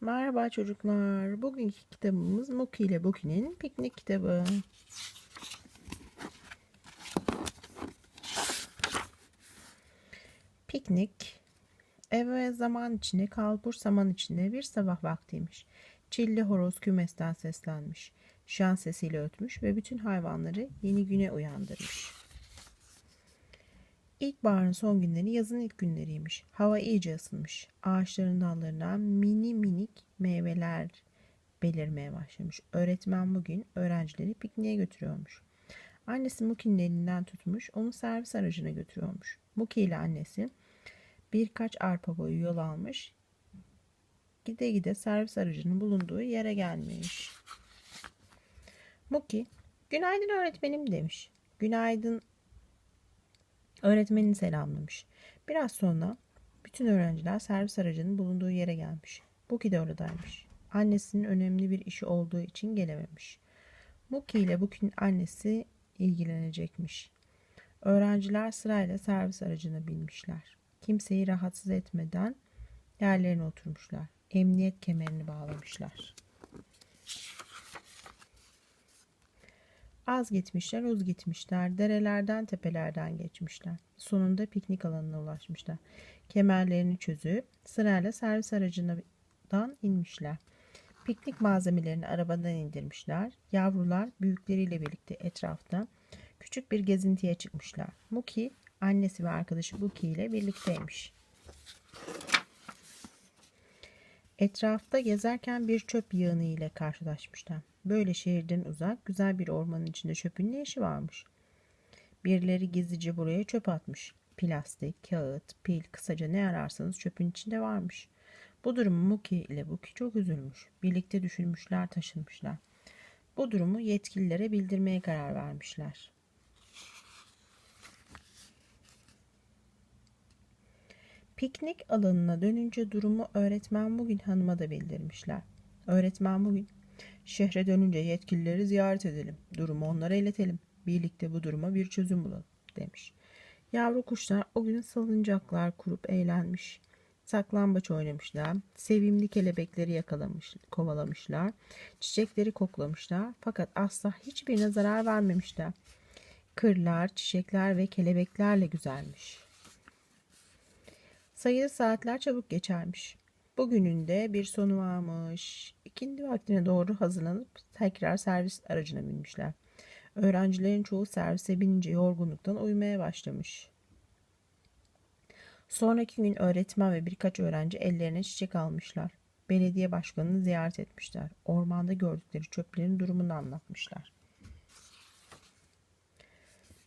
Merhaba çocuklar. Bugünkü kitabımız Muki ile Buki'nin piknik kitabı. Piknik. Eve zaman içinde, kalbur saman içinde bir sabah vaktiymiş. Çilli horoz kümesten seslenmiş. Şan sesiyle ötmüş ve bütün hayvanları yeni güne uyandırmış. İlkbaharın son günleri yazın ilk günleriymiş. Hava iyice ısınmış. Ağaçların dallarından mini minik meyveler belirmeye başlamış. Öğretmen bugün öğrencileri pikniğe götürüyormuş. Annesi Muki'nin elinden tutmuş, onu servis aracına götürüyormuş. Muki ile annesi birkaç arpa boyu yol almış. Gide gide servis aracının bulunduğu yere gelmiş. Muki, günaydın öğretmenim demiş. Günaydın Öğretmenini selamlamış. Biraz sonra bütün öğrenciler servis aracının bulunduğu yere gelmiş. Buki de oradaymış. Annesinin önemli bir işi olduğu için gelememiş. Muki ile Buki'nin annesi ilgilenecekmiş. Öğrenciler sırayla servis aracına binmişler. Kimseyi rahatsız etmeden yerlerine oturmuşlar. Emniyet kemerini bağlamışlar. Az gitmişler, uz gitmişler. Derelerden, tepelerden geçmişler. Sonunda piknik alanına ulaşmışlar. Kemerlerini çözüp sırayla servis aracından inmişler. Piknik malzemelerini arabadan indirmişler. Yavrular büyükleriyle birlikte etrafta küçük bir gezintiye çıkmışlar. Muki, annesi ve arkadaşı Buki ile birlikteymiş. Etrafta gezerken bir çöp yığını ile karşılaşmışlar. Böyle şehirden uzak, güzel bir ormanın içinde çöpün ne işi varmış? Birileri gizlice buraya çöp atmış. Plastik, kağıt, pil, kısaca ne ararsanız çöpün içinde varmış. Bu durumu Muki ile Buki çok üzülmüş. Birlikte düşünmüşler, taşınmışlar. Bu durumu yetkililere bildirmeye karar vermişler. Piknik alanına dönünce durumu öğretmen bugün hanıma da bildirmişler. Öğretmen bugün şehre dönünce yetkilileri ziyaret edelim. Durumu onlara iletelim. Birlikte bu duruma bir çözüm bulalım demiş. Yavru kuşlar o gün salıncaklar kurup eğlenmiş. Saklambaç oynamışlar. Sevimli kelebekleri yakalamış, kovalamışlar. Çiçekleri koklamışlar. Fakat asla hiçbirine zarar vermemişler. Kırlar, çiçekler ve kelebeklerle güzelmiş. Sayılı saatler çabuk geçermiş. Bugünün de bir sonu varmış. İkindi vaktine doğru hazırlanıp tekrar servis aracına binmişler. Öğrencilerin çoğu servise binince yorgunluktan uyumaya başlamış. Sonraki gün öğretmen ve birkaç öğrenci ellerine çiçek almışlar. Belediye başkanını ziyaret etmişler. Ormanda gördükleri çöplerin durumunu anlatmışlar.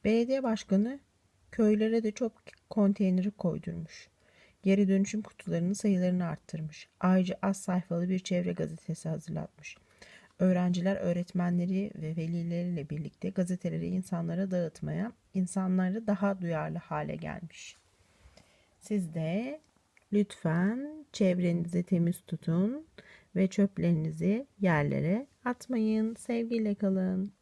Belediye başkanı köylere de çöp konteyneri koydurmuş. Geri dönüşüm kutularının sayılarını arttırmış. Ayrıca az sayfalı bir çevre gazetesi hazırlatmış. Öğrenciler öğretmenleri ve velileriyle birlikte gazeteleri insanlara dağıtmaya, insanları daha duyarlı hale gelmiş. Siz de lütfen çevrenizi temiz tutun ve çöplerinizi yerlere atmayın. Sevgiyle kalın.